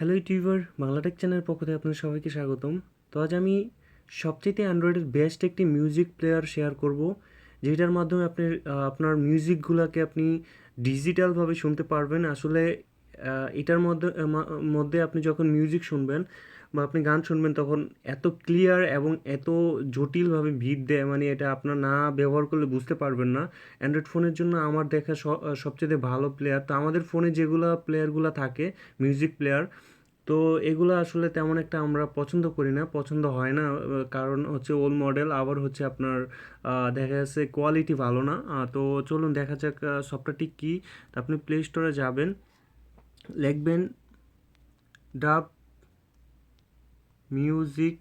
Hello YouTuber Bangla Tech চ্যানেলের পক্ষ থেকে আপনাদের সবাইকে স্বাগতম। তো আজ আমি সবচেয়ে অ্যান্ড্রয়েডের বেস্ট একটি মিউজিক প্লেয়ার শেয়ার করব, যেটার মাধ্যমে আপনি আপনার মিউজিকগুলোকে আপনি ডিজিটালভাবে শুনতে পারবেন। আসলে এটার মধ্যে মধ্যে আপনি যখন মিউজিক শুনবেন বা আপনি গান শুনবেন তখন এত ক্লিয়ার এবং এত জটিলভাবে ভিড় দেয় মানে এটা আপনার না ব্যবহার করলে বুঝতে পারবেন না। অ্যান্ড্রয়েড ফোনের জন্য আমার দেখা সবচেয়ে ভালো প্লেয়ার তো আমাদের ফোনে যেগুলো প্লেয়ারগুলো থাকে মিউজিক প্লেয়ার তো এগুলো আসলে তেমন একটা আমরা পছন্দ করি না, পছন্দ হয় না কারণ হচ্ছে ওল্ড মডেল আবার হচ্ছে আপনার দেখা যাচ্ছে কোয়ালিটি ভালো না। তো চলুন দেখা যাক সফটওয়্যারটি কী। আপনি প্লে স্টোরে যাবেন, লিখবেন dub music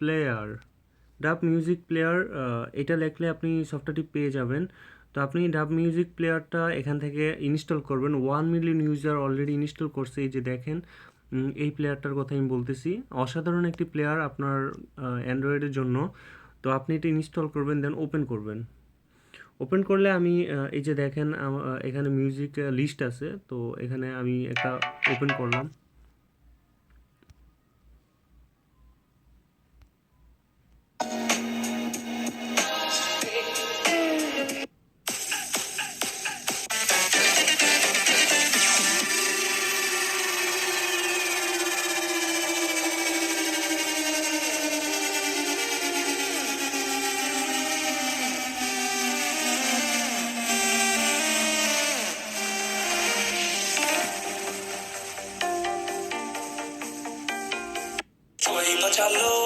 player dub music player এটা লিখলে আপনি সফটওয়্যারটি পেয়ে যাবেন। তো আপনি ডাব মিউজিক প্লেয়ারটা এখান থেকে ইনস্টল করবেন। One million user already install করছে এই যে দেখেন এই প্লেয়ারটার কথা আমি বলতেছি। অসাধারণ একটি প্লেয়ার আপনার অ্যান্ড্রয়েডের জন্য। তো আপনি এটা ইনস্টল করবেন দেন ওপেন করবেন। ওপেন করলে আমি এই যে দেখেন এখানে মিউজিক লিস্ট আছে। তো এখানে আমি একটা ওপেন করলাম। Shalom.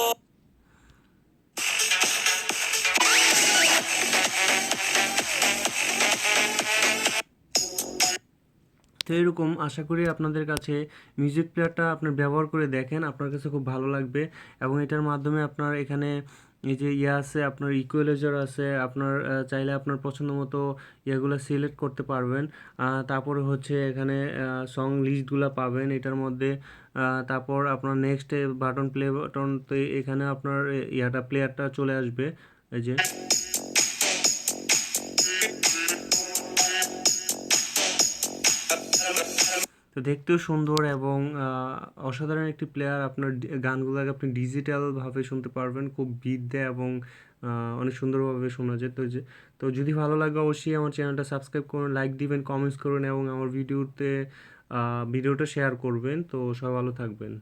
তো এরকম আশা করি আপনাদের কাছে মিউজিক প্লেয়ারটা আপনার ব্যবহার করে দেখেন, আপনার কাছে খুব ভালো লাগবে এবং এটার মাধ্যমে আপনার এখানে এই যে ইয়ে আছে, আপনার ইকুয়ালাইজার আছে, আপনার চাইলে আপনার পছন্দ মতো ইয়েগুলো সিলেক্ট করতে পারবেন। তারপরে হচ্ছে এখানে সং লিস্টগুলো পাবেন, এটার মধ্যে তারপর আপনার নেক্সট বাটন প্লে বাটন তো এখানে আপনার ইয়াটা প্লেয়ারটা চলে আসবে, এই যে। তো দেখতেও সুন্দর এবং অসাধারণ একটি প্লেয়ার আপনার গানগুলোকে আপনি ডিজিটালভাবে শুনতে পারবেন। খুব বিদ্যে এবং অনেক সুন্দরভাবে শোনা যায়। তো যে, তো যদি ভালো লাগে অবশ্যই আমার চ্যানেলটা সাবস্ক্রাইব করুন লাইক দিবেন কমেন্টস করুন এবং আমার ভিডিওতে ভিডিওটা শেয়ার করবেন। তো সবাই ভালো থাকবেন।